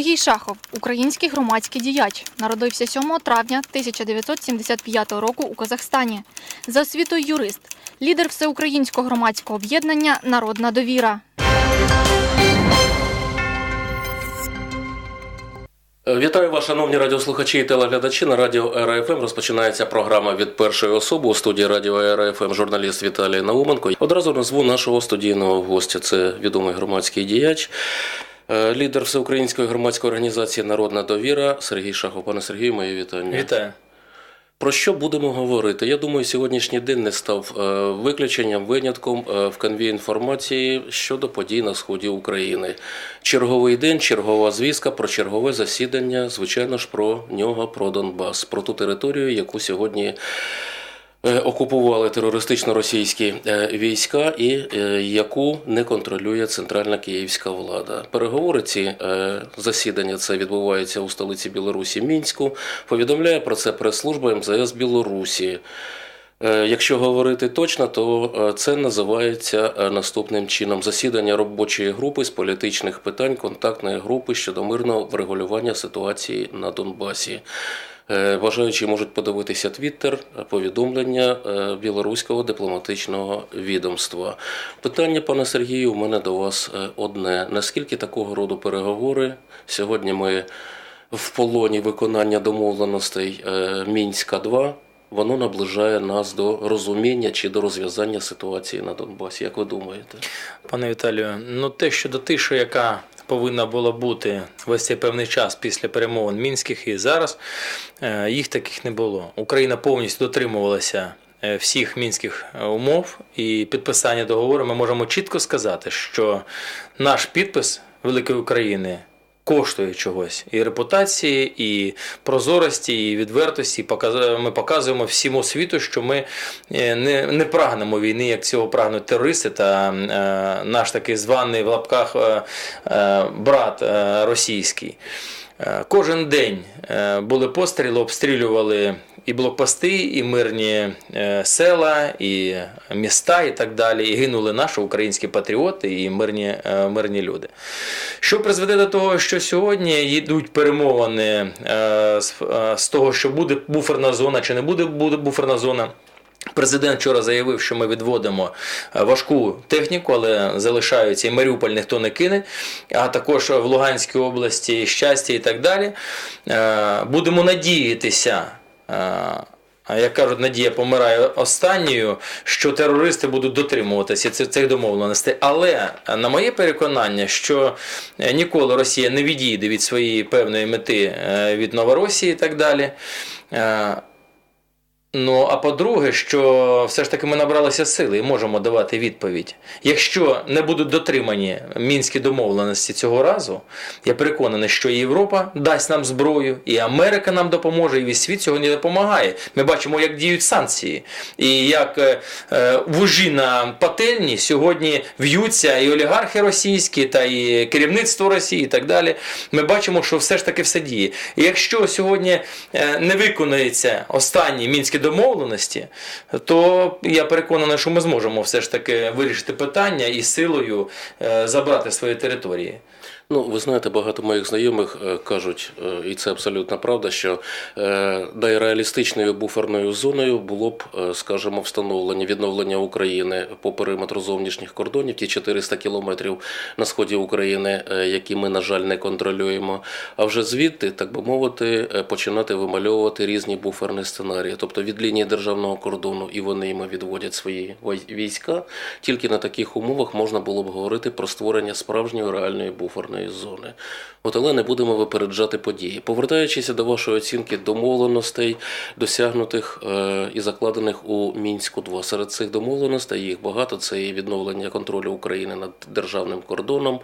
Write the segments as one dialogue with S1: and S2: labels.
S1: Сергій Шахов, український громадський діяч, народився 7 травня 1975 року у Казахстані. За освітою юрист, лідер всеукраїнського громадського об'єднання Народна довіра.
S2: Вітаю вас, шановні радіослухачі і телеглядачі. На радіо РФМ розпочинається програма від першої особи у студії радіо РФМ журналіст Віталій Науменко. Одразу назву нашого студійного гостя. Це відомий громадський діяч, лідер всеукраїнської громадської організації Народна довіра Сергій Шахов. Пане Сергію, моє вітання.
S3: Вітаю.
S2: Про що будемо говорити? Я думаю, сьогоднішній день не став е, виключенням, винятком е, в канві інформації щодо подій на сході України. Черговий день, чергова звістка про чергове засідання, звичайно ж, про нього, про Донбас, про ту територію, яку сьогодні. Е, Окупували терористично російські е, війська і е, яку не контролює центральна київська влада. Переговори ці засідання це відбувається у столиці Білорусі Мінську. Повідомляє про це прес-служба МЗС Білорусі. Е, Якщо говорити точно, то е, це називається е, наступним чином засідання робочої групи з політичних питань контактної групи щодо мирного врегулювання ситуації на Донбасі. Бажаючі можуть подивитися твіттер, повідомлення білоруського дипломатичного відомства. Питання, пане Сергію, у мене до вас одне: наскільки такого роду переговори сьогодні ми в полоні виконання домовленостей Мінська 2 воно наближає нас до розуміння чи до розв'язання ситуації на Донбасі. Як ви думаєте?
S3: Пане Віталію, ну те щодо тиші, яка повинна була бути весь цей певний час після перемовин мінських і зараз, е, їх таких не було. Україна повністю дотримувалася е, всіх мінських е, умов і підписання договору. Ми можемо чітко сказати, що наш підпис Великої України. Коштує чогось і репутації, і прозорості, і відвертості. Ми показуємо всьому світу, що ми е, не, не прагнемо війни, як цього прагнуть терористи та е, наш такий званий в лапках е, брат російський. Е, Кожен день е, були постріли, обстрілювали і блокпости, і мирні е, села, і міста, і так далі. І гинули наші українські патріоти і мирні, мирні люди. Що призведе до того, що сьогодні йдуть перемовини з того, що буде буферна зона чи не буде, буде буферна зона. Президент вчора заявив, що ми відводимо е, важку техніку, але залишаються і Маріуполь ніхто не кине, а також в Луганській області щастя і так далі. Е, Будемо надіятися. е, як кажуть, надія помирає останньою, що терористи будуть дотримуватися цих- домовленостей. Але на моє переконання, що ніколи Росія не відійде від своєї певної мети від Новоросії і так далі. Ну, а по-друге, що все ж таки ми набралися сили і можемо давати відповідь. Якщо не будуть дотримані мінські домовленості цього разу, я переконаний, що і Європа дасть нам зброю, і Америка нам допоможе, і весь світ сьогодні допомагає. Ми бачимо, як діють санкції, і як е, е, вужі на пательні сьогодні в'ються і олігархи російські, та і керівництво Росії, і так далі. Ми бачимо, що все ж таки все діє. І якщо сьогодні е, не виконується останні мінські домовленості, то я переконаний, що ми зможемо все ж таки вирішити питання і силою е, забрати свої території.
S2: Ну, ви знаєте, багато моїх знайомих е, кажуть, е, і це абсолютно правда, що е, найреалістичною буферною зоною було б, скажімо, встановлення відновлення України по периметру зовнішніх кордонів, ті 400 кілометрів на сході України, які ми, на жаль, не контролюємо. А вже звідти, так би мовити, починати вимальовувати різні буферні сценарії, тобто від лінії державного кордону, і вони їм відводять свої війська. Тільки на таких умовах можна було б говорити про створення справжньої реальної буферної зони. От але не будемо випереджати події. Повертаючись до вашої оцінки домовленостей, досягнутих е, і закладених у мінську 2 серед цих домовленостей їх багато. Це і відновлення контролю України над державним кордоном,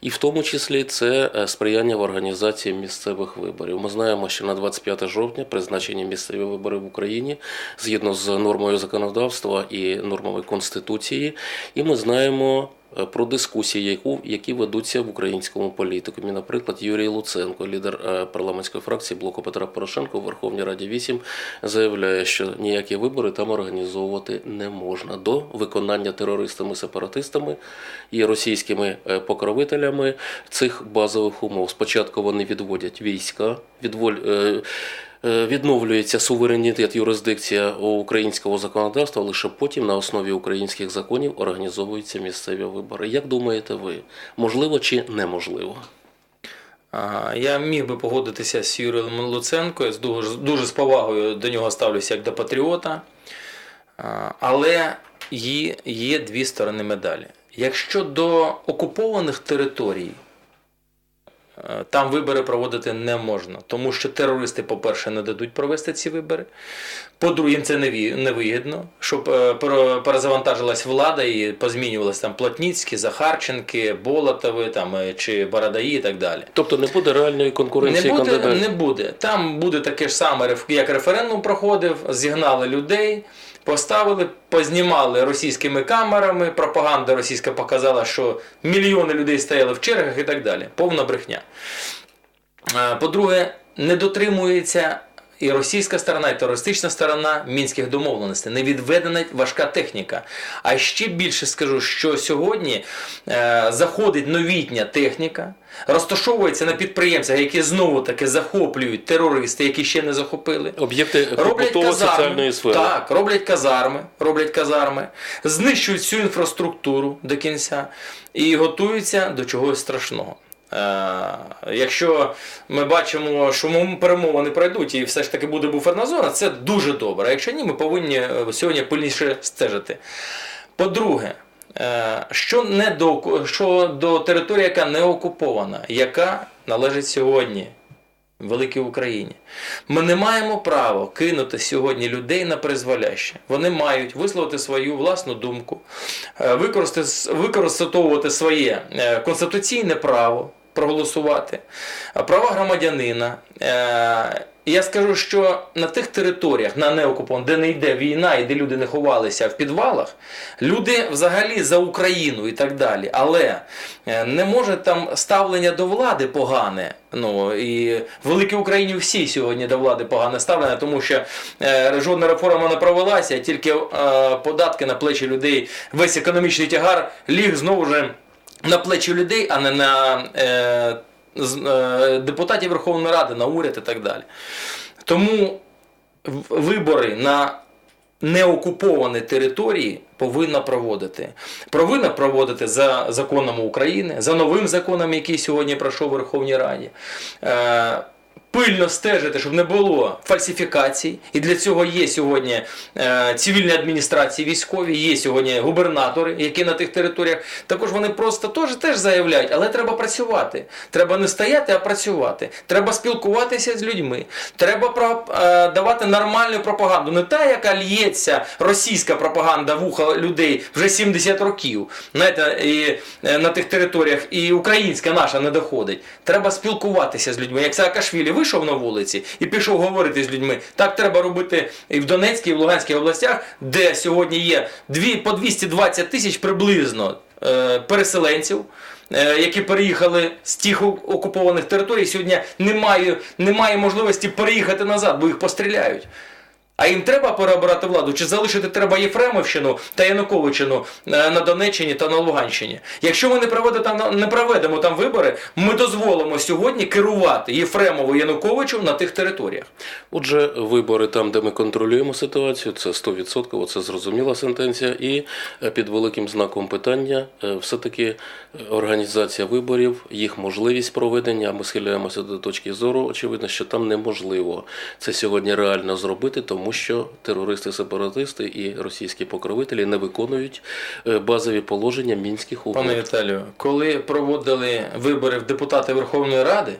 S2: і в тому числі це е, сприяння в організації місцевих виборів. Ми знаємо, що на 25 жовтня призначені місцеві вибори в Україні згідно з нормою законодавства і нормами конституції. І ми знаємо про дискусії, які ведуться в українському політикумі. Наприклад, Юрій Луценко, лідер е, парламентської фракції блоку Петра Порошенка у Верховній Раді 8, заявляє, що ніякі вибори там організовувати не можна до виконання терористами-сепаратистами і російськими е, покровителями цих базових умов. Спочатку вони відводять війська, відволь. Е, Відновлюється суверенітет юрисдикція українського законодавства, лише потім на основі українських законів організовуються місцеві вибори. Як думаєте ви, можливо чи неможливо?
S3: Я міг би погодитися з Юрієм Луценко, я дуже, дуже з повагою до нього ставлюся як до патріота. Але є, є дві сторони медалі. Якщо до окупованих територій там вибори проводити не можна, тому що терористи, по-перше, не дадуть провести ці вибори. По-друге, їм це не ві- щоб е, перезавантажилась влада і позмінювалися там Плотніцькі, Захарченки, Болотови там, е, чи Бородаї і так далі.
S2: Тобто не буде реальної конкуренції
S3: Не буде,
S2: кандидатів?
S3: не буде. Там буде таке ж саме, як референдум проходив, зігнали людей, поставили, познімали російськими камерами. Пропаганда російська показала, що мільйони людей стояли в чергах і так далі. Повна брехня. Е, По-друге, не дотримується і російська сторона, і терористична сторона мінських домовленостей. Не відведена важка техніка. А ще більше скажу, що сьогодні е, заходить новітня техніка, розташовується на підприємцях, які знову таки захоплюють терористи, які ще не захопили.
S2: Об'єкти
S3: Роблять казарми,
S2: сфери.
S3: так, роблять казарми, роблять казарми, знищують всю інфраструктуру до кінця і готуються до чогось страшного. Е, якщо ми бачимо, що перемовини пройдуть і все ж таки буде буферна зона, це дуже добре. Якщо ні, ми повинні е, сьогодні пильніше стежити. По-друге, е, що, не до, що до території, яка не окупована, яка належить сьогодні великій Україні. Ми не маємо права кинути сьогодні людей на призволяще. Вони мають висловити свою власну думку, використовувати своє конституційне право проголосувати, права громадянина. Е, Я скажу, що на тих територіях, на неокупованих, де не йде війна і де люди не ховалися в підвалах, люди взагалі за Україну і так далі. Але е, не може там ставлення до влади погане. Ну і в великій Україні всі сьогодні до влади погане ставлення, тому що е, жодна реформа не провелася, тільки податки на плечі людей, весь економічний тягар ліг знову ж на плечі людей, а не на е, е, депутатів Верховної Ради, на уряд і так далі. Тому вибори на неокуповані території повинна проводити. Повинна проводити за законами України, за новим законом, який сьогодні пройшов у Верховній Раді. Е, Пильно стежити, щоб не було фальсифікацій. І для цього є сьогодні е, цивільні адміністрації, військові, є сьогодні губернатори, які на тих територіях. Також вони просто теж, теж заявляють, але треба працювати. Треба не стояти, а працювати. Треба спілкуватися з людьми. Треба е, давати нормальну пропаганду. Не та, яка лється російська пропаганда в ухо людей вже 70 років. Знаєте, і е, на тих територіях, і українська наша не доходить. Треба спілкуватися з людьми. Як Саакашвілі вийшов на вулиці і пішов говорити з людьми. Так треба робити і в Донецькій, і в Луганській областях, де сьогодні є дві, по 220 тисяч приблизно е, переселенців. е, Які переїхали з тих окупованих територій, сьогодні немає, немає можливості переїхати назад, бо їх постріляють. А їм треба переобирати владу, чи залишити треба Єфремовщину та Януковичину е, на Донеччині та на Луганщині. Якщо ми не проведемо не проведемо там вибори, ми дозволимо сьогодні керувати Єфремову Януковичу на тих територіях.
S2: Отже, вибори там, де ми контролюємо ситуацію, це 100%, це зрозуміла сентенція. І е, під великим знаком питання е, все-таки організація виборів, їх можливість проведення. Ми схиляємося до точки зору. Очевидно, що там неможливо це сьогодні реально зробити, тому що терористи-сепаратисти і російські покровителі не виконують е, базові положення мінських угод.
S3: Пане Віталію, коли проводили вибори в депутати Верховної Ради,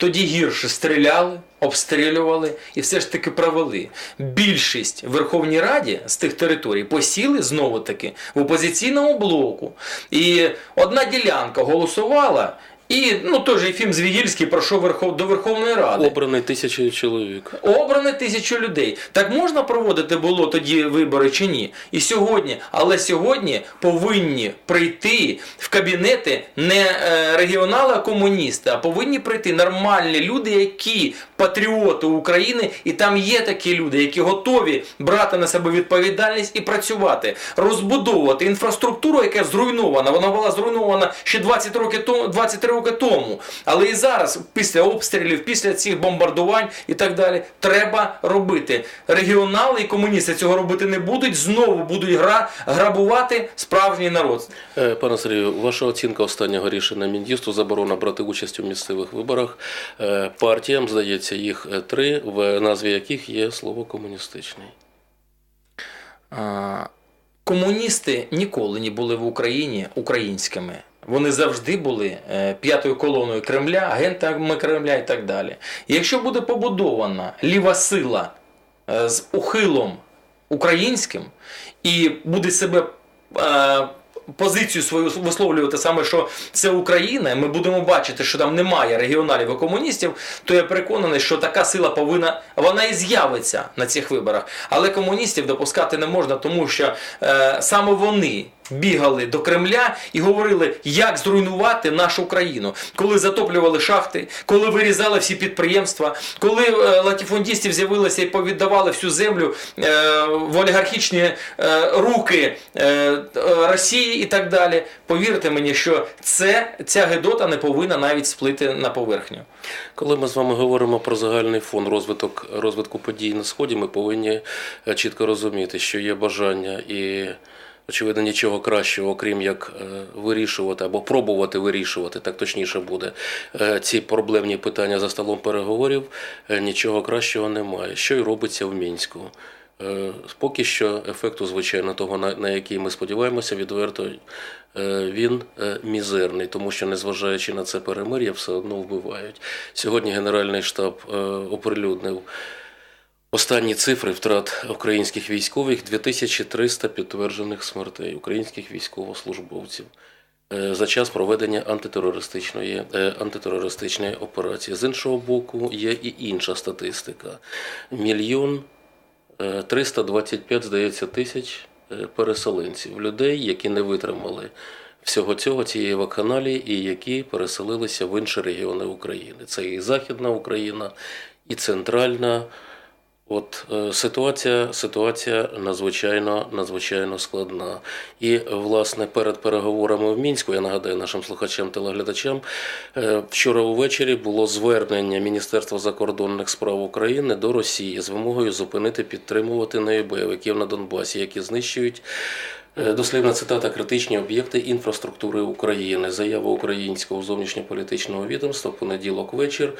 S3: тоді гірше стріляли, обстрілювали і все ж таки провели. Більшість в Верховній Раді з тих територій посіли знову таки в опозиційному блоку. І одна ділянка голосувала. І ну той же Єфім Звігільський пройшов Верхов... до Верховної Ради.
S2: Обраний тисячі чоловік.
S3: Обране тисячу людей. Так можна проводити було тоді вибори чи ні? І сьогодні, але сьогодні повинні прийти в кабінети не е, регіонали, а комуністи, а повинні прийти нормальні люди, які патріоти України, і там є такі люди, які готові брати на себе відповідальність і працювати, розбудовувати інфраструктуру, яка зруйнована. Вона була зруйнована ще 20 років тому, 23 роки тому. Але і зараз, після обстрілів, після цих бомбардувань і так далі, треба робити. Регіонали і комуністи цього робити не будуть. Знову будуть гра, грабувати справжній народ.
S2: Е, Пане Сергію, ваша оцінка останнього рішення Мін'юсту заборона брати участь у місцевих виборах е, партіям, здається, їх е, три, в назві яких є слово комуністичний.
S3: Комуністи ніколи не були в Україні українськими. Вони завжди були е, п'ятою колоною Кремля, агентами Кремля і так далі. Якщо буде побудована ліва сила е, з ухилом українським і буде себе позицію свою висловлювати саме, що це Україна, ми будемо бачити, що там немає регіоналів і комуністів, то я переконаний, що така сила повинна вона і з'явиться на цих виборах. Але комуністів допускати не можна, тому що е, саме вони. Бігали до Кремля і говорили, як зруйнувати нашу країну, коли затоплювали шахти, коли вирізали всі підприємства, коли е, латифундістів з'явилися і повіддавали всю землю е, в олігархічні е, руки е, Росії і так далі. Повірте мені, що це ця гедота не повинна навіть сплити на поверхню.
S2: Коли ми з вами говоримо про загальний фон розвиток, розвитку подій на Сході, ми повинні е, чітко розуміти, що є бажання і, очевидно, нічого кращого, окрім як е, вирішувати або пробувати вирішувати, так точніше буде, е, ці проблемні питання за столом переговорів, нічого кращого немає. Що й робиться в Мінську. Е, Поки що ефекту, звичайно, того, на, який ми сподіваємося, відверто е, він е, мізерний, тому що, незважаючи на це перемир'я, все одно вбивають. Сьогодні Генеральний штаб оприлюднив останні цифри втрат українських військових 2300 підтверджених смертей українських військовослужбовців. За час проведення антитерористичної, антитерористичної операції. З іншого боку, є і інша статистика. Мільйон 325, здається, тисяч е, переселенців, людей, які не витримали всього цього, цієї вакханалії, і які переселилися в інші регіони України. Це і Західна Україна, і Центральна. От е, ситуація, ситуація надзвичайно, надзвичайно складна. І, власне, перед переговорами в Мінську, я нагадаю нашим слухачам телеглядачам, е, вчора увечері було звернення Міністерства закордонних справ України до Росії з вимогою зупинити підтримувати нею бойовиків на Донбасі, які знищують. е, Дослівна цитата критичні об'єкти інфраструктури України. Заява українського зовнішньополітичного відомства понеділок вечір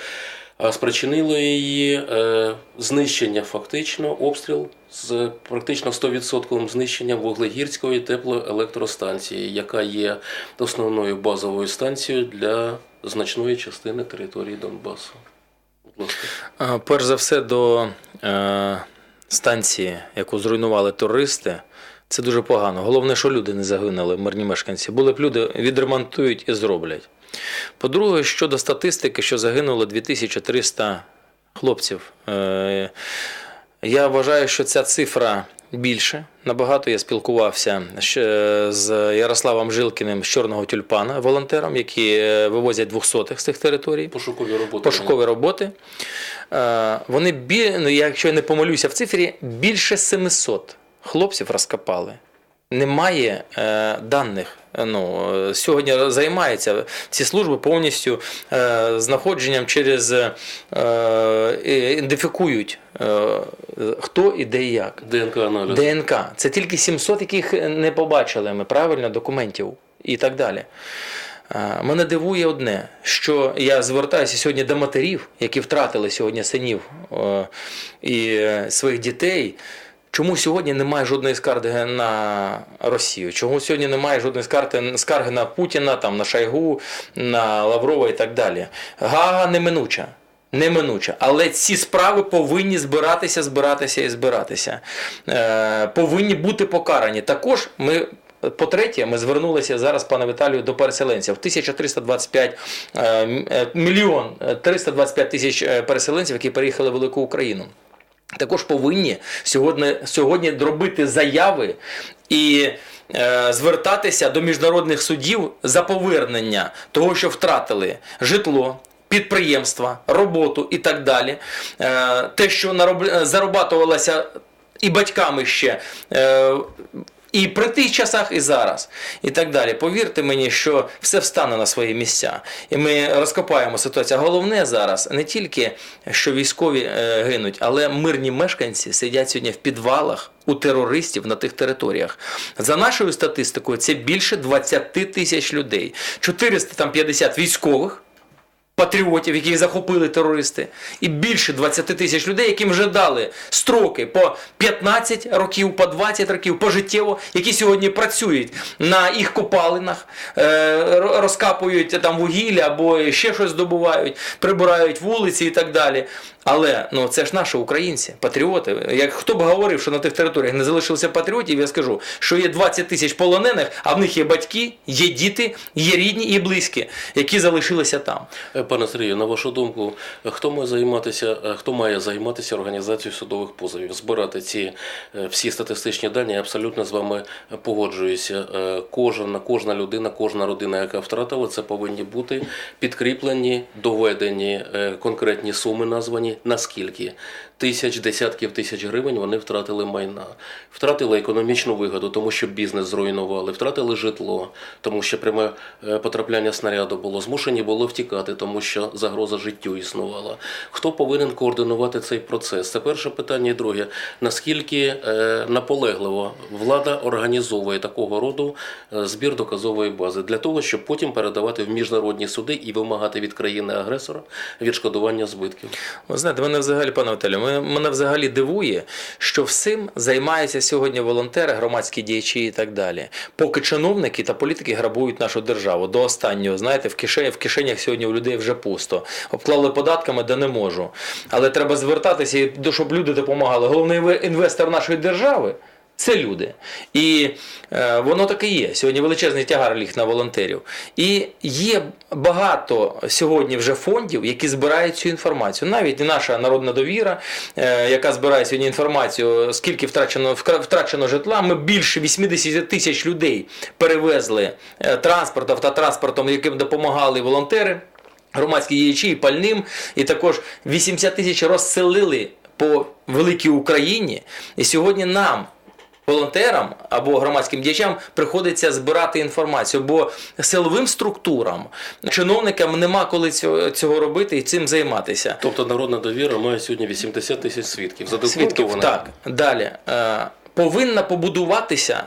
S2: спричинило її е, знищення фактично, обстріл з практично 100% знищенням Вуглегірської теплоелектростанції, яка є основною базовою станцією для значної частини території Донбасу.
S3: Перш за все, до е, станції, яку зруйнували терористи, це дуже погано. Головне, що люди не загинули, мирні мешканці. Були б люди, відремонтують і зроблять. По-друге, щодо статистики, що загинуло 2300 хлопців. Е, я вважаю, що ця цифра більше. Набагато я спілкувався з Ярославом Жилкіним з Чорного тюльпана, волонтером, які е, вивозять двохсотих з цих територій
S2: Пошукові роботи.
S3: пошукові роботи. Е, Вони, ну, якщо я не помилюся в цифрі, більше 700 хлопців розкопали. Немає е, даних. Е, Ну, е, сьогодні займаються ці служби повністю е, знаходженням через е, е, ідентифікують, е, хто і де і як.
S2: ДНК-аналіз.
S3: ДНК. Це тільки 700, яких не побачили ми правильно документів і так далі. Мене дивує одне, що я звертаюся сьогодні до матерів, які втратили сьогодні синів е, і е, своїх дітей. Чому сьогодні немає жодної скарги на Росію? Чому сьогодні немає жодної скарги, на Путіна, там, на Шойгу, на Лаврова і так далі? Гага неминуча. Неминуча. Але ці справи повинні збиратися, збиратися і збиратися. Е, повинні бути покарані. Також ми по-третє, ми звернулися зараз, пане Віталію, до переселенців. 1325 е, е, мільйон е, 325 тисяч е, переселенців, які переїхали в велику Україну. Також повинні сьогодні, сьогодні робити заяви і е, звертатися до міжнародних судів за повернення того, що втратили житло. Підприємства, роботу і так далі. Е, те, що зарабатувалося і батьками ще. І при тих часах, і зараз, і так далі. Повірте мені, що все встане на свої місця. І ми розкопаємо ситуацію. Головне зараз не тільки, що військові е, гинуть, але мирні мешканці сидять сьогодні в підвалах у терористів на тих територіях. За нашою статистикою, це більше 20 тисяч людей, 450 військових патріотів, яких захопили терористи, і більше 20 тисяч людей, яким вже дали строки по 15 років, по 20 років пожиттєво, які сьогодні працюють на їх копалинах, е, розкапують там вугілля або ще щось здобувають, прибирають вулиці і так далі. Але ну це ж наші українці, патріоти. Як хто б говорив, що на тих територіях не залишилося патріотів, я скажу, що є 20 тисяч полонених, а в них є батьки, є діти, є рідні і близькі, які залишилися там.
S2: Пане Сергію, на вашу думку, хто має займатися, е, хто має займатися організацією судових позовів, збирати ці е, всі статистичні дані? Я абсолютно з вами погоджуюся. Е, Кожна, кожна людина, кожна родина, яка втратила, це повинні бути підкріплені, доведені конкретні суми названі, наскільки тисяч, десятків тисяч гривень вони втратили майна, втратили економічну вигоду, тому що бізнес зруйнували, втратили житло, тому що пряме е, потрапляння снаряду було, змушені були втікати, тому що загроза життю існувала. Хто повинен координувати цей процес? Це перше питання. І друге, наскільки е, наполегливо влада організовує такого роду е, збір доказової бази для того, щоб потім передавати в міжнародні суди і вимагати від країни-агресора відшкодування збитків.
S3: Ви знаєте, мене взагалі, пане Віталію, мене, взагалі дивує, що всім займаються сьогодні волонтери, громадські діячі і так далі. Поки чиновники та політики грабують нашу державу до останнього. Знаєте, в кишені, в кишенях сьогодні у людей вже пусто. Обклали податками, де не можу. Але треба звертатися, і щоб люди допомагали. Головний інве- інвестор нашої держави. Це люди. І е, воно так є. Сьогодні величезний тягар ліг на волонтерів. І є багато сьогодні вже фондів, які збирають цю інформацію. Навіть наша народна довіра, е, яка збирає сьогодні інформацію, скільки втрачено, втрачено житла. Ми більше 80 тисяч людей перевезли е, транспортом та транспортом, яким допомагали волонтери. Громадські діячі і пальним, і також 80 тисяч розселили по великій Україні. І сьогодні нам, волонтерам або громадським діячам, приходиться збирати інформацію, бо силовим структурам, чиновникам нема коли цього, робити і цим займатися.
S2: Тобто народна довіра має сьогодні 80 тисяч свідків.
S3: Свідків,
S2: Задокументовано.
S3: так. Далі. Е, повинна побудуватися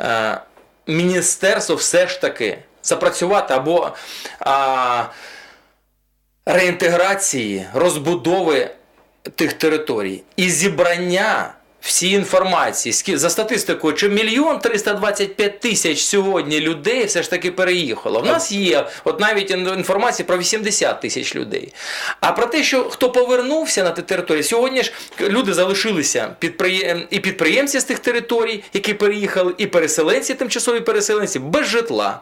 S3: е, міністерство все ж таки запрацювати або а, реінтеграції, розбудови тих територій і зібрання всі інформації за статистикою, чи мільйон 325 тисяч сьогодні людей все ж таки переїхало. В нас є от навіть ін- інформація про 80 тисяч людей. А про те, що хто повернувся на ті території, сьогодні ж люди залишилися підприєм... і підприємці з тих територій, які переїхали, і переселенці, тимчасові переселенці, без житла.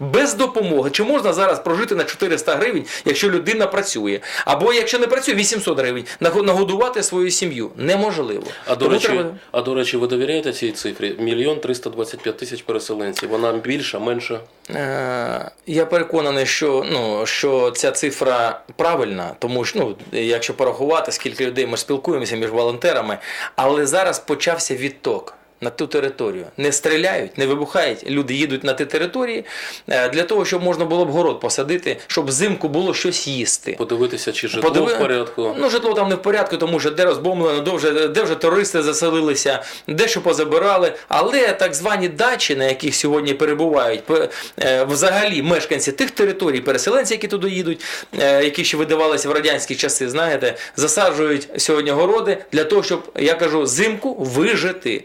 S3: Без допомоги. Чи можна зараз прожити на 400 гривень, якщо людина працює? Або якщо не працює, 800 гривень, наго- нагодувати свою сім'ю? Неможливо.
S2: А до,
S3: Тому
S2: речі,
S3: треба-
S2: а до речі, ви довіряєте цій цифрі? Мільйон 325 тисяч переселенців. Вона більша, менша?
S3: Е, Я переконаний, що, ну, що ця цифра правильна, тому що ну, якщо порахувати, скільки людей ми спілкуємося між волонтерами, але зараз почався відток. На ту територію не стріляють, не вибухають. Люди їдуть на ті території е, для того, щоб можна було б город посадити, щоб взимку було щось їсти.
S2: Подивитися, чи житло
S3: Подиви-
S2: в порядку.
S3: Ну, житло там не в порядку, тому що де розбомблено, де вже, де вже терористи заселилися, де що позабирали. Але так звані дачі, на яких сьогодні перебувають е, взагалі мешканці тих територій, переселенці, які туди їдуть, е, які ще видавалися в радянські часи, знаєте, засаджують сьогодні городи для того, щоб, я кажу, зимку вижити.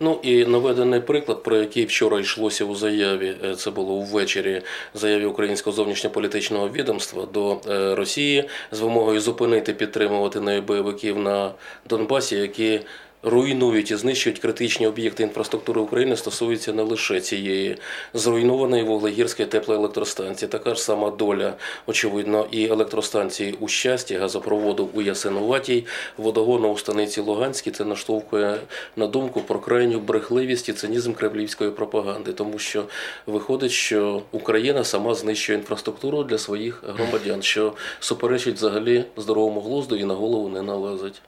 S2: Ну і наведений приклад, про який вчора йшлося у заяві, е, це було ввечері заяві українського зовнішньополітичного відомства до е, Росії з вимогою зупинити підтримувати неї бойовиків на Донбасі, які руйнують і знищують критичні об'єкти інфраструктури України, стосується не лише цієї зруйнованої вуглегірської теплоелектростанції. Така ж сама доля, очевидно, і електростанції у щасті, газопроводу у Ясинуватій, водогону у станиці Луганській. Це наштовхує на думку про крайню брехливість і цинізм кремлівської пропаганди, тому що виходить, що Україна сама знищує інфраструктуру для своїх громадян, що суперечить взагалі здоровому глузду і на голову не налазить.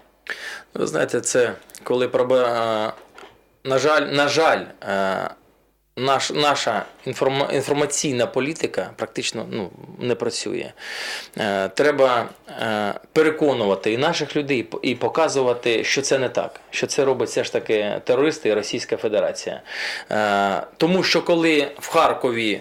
S3: Ви знаєте, це коли на жаль, на жаль, наш, наша інформа... інформаційна політика практично ну, не працює. Е, Треба е, переконувати і наших людей, і показувати, що це не так, що це робить все ж таки терористи і Російська Федерація. Е, Тому що коли в Харкові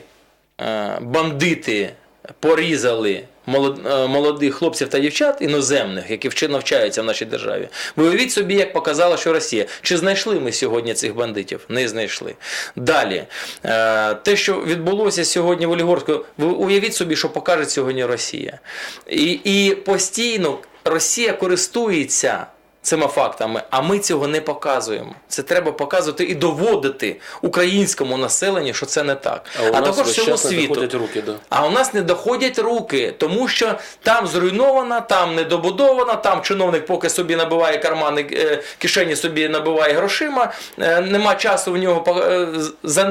S3: бандити порізали молодих хлопців та дівчат іноземних, які вчи навчаються в нашій державі. Виявіть собі, як показала, що Росія. Чи знайшли ми сьогодні цих бандитів? Не знайшли. Далі, е, те, що відбулося сьогодні в Олігорську, ви уявіть собі, що покаже сьогодні Росія. І, і постійно Росія користується цими фактами, а ми цього не показуємо. Це треба показувати і доводити українському населенню, що це не так.
S2: А у нас
S3: також всьому світу.
S2: руки. Да.
S3: А у нас не доходять руки, тому що там зруйнована, там недобудована, там чиновник поки собі набиває кармани, е, кишені собі набиває грошима, е, нема часу в нього е,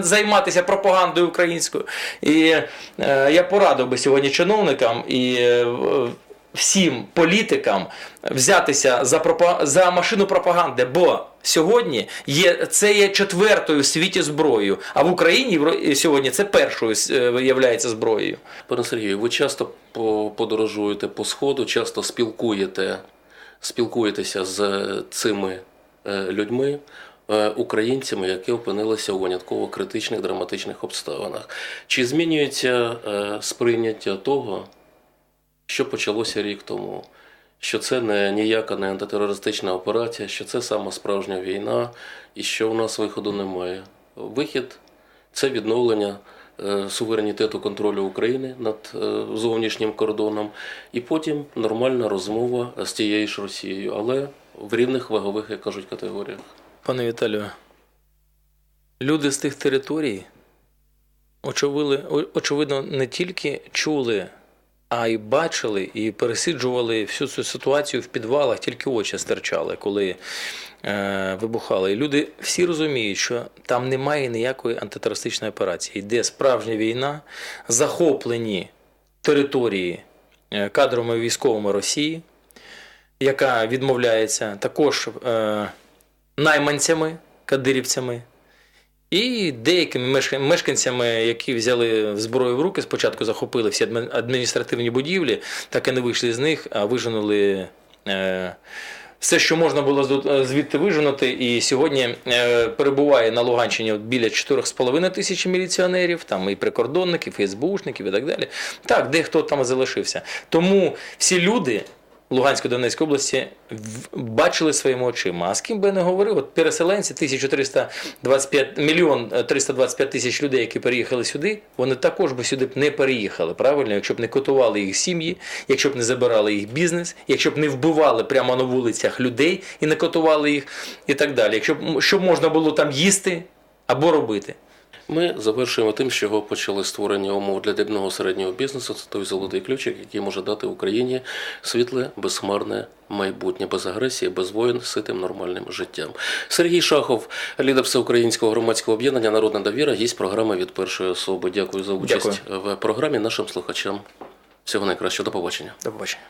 S3: займатися пропагандою українською. І я порадив би сьогодні чиновникам і всім політикам взятися за, пропа- за машину пропаганди, бо сьогодні є, це є четвертою в світі зброєю, а в Україні сьогодні це першою е, виявляється зброєю.
S2: Пане Сергію, ви часто по- подорожуєте по сходу, часто спілкуєте, спілкуєтеся з цими е, людьми, е, українцями, які опинилися у винятково критичних драматичних обставинах. Чи змінюється е, сприйняття того, що почалося рік тому? Що це не ніяка не антитерористична операція, що це сама справжня війна, і що у нас виходу немає. Вихід це відновлення е, суверенітету контролю України над е, зовнішнім кордоном, і потім нормальна розмова з тією ж Росією, але в рівних вагових, як кажуть, категоріях.
S3: Пане Віталію, люди з тих територій, очевидно, не тільки чули, а й бачили і пересиджували всю цю ситуацію в підвалах, тільки очі стирчали, коли е, вибухали. І люди всі розуміють, що там немає ніякої антитерористичної операції. Йде справжня війна, захоплені території е, кадровими військовими Росії, яка відмовляється також. Е, найманцями, кадирівцями і деякими мешканцями, які взяли зброю в руки, спочатку захопили всі адмін- адміністративні будівлі, так і не вийшли з них, а виженули. Е, все, що можна було звідти виженути, і сьогодні е, перебуває на Луганщині біля 4,5 тисячі міліціонерів, там і прикордонників, і СБУшників і так далі. Так, дехто там залишився. Тому всі люди Луганської Донецької області бачили своїми очима. А з ким би не говорив, от переселенці 1325 мільйон е, 325 тисяч людей, які переїхали сюди, вони також би сюди б не переїхали, правильно, якщо б не котували їх сім'ї, якщо б не забирали їх бізнес, якщо б не вбивали прямо на вулицях людей і не котували їх, і так далі. Якщо б що можна було там їсти або робити.
S2: Ми завершуємо тим, з чого почали створення умов для дрібного середнього бізнесу. Це той золотий ключик, який може дати Україні світле, безхмарне майбутнє, без агресії, без воїн, ситим нормальним життям. Сергій Шахов, лідер всеукраїнського громадського об'єднання Народна довіра, гість програми від першої особи. Дякую за участь в програмі. Нашим слухачам всього найкращого. До побачення.
S3: До побачення.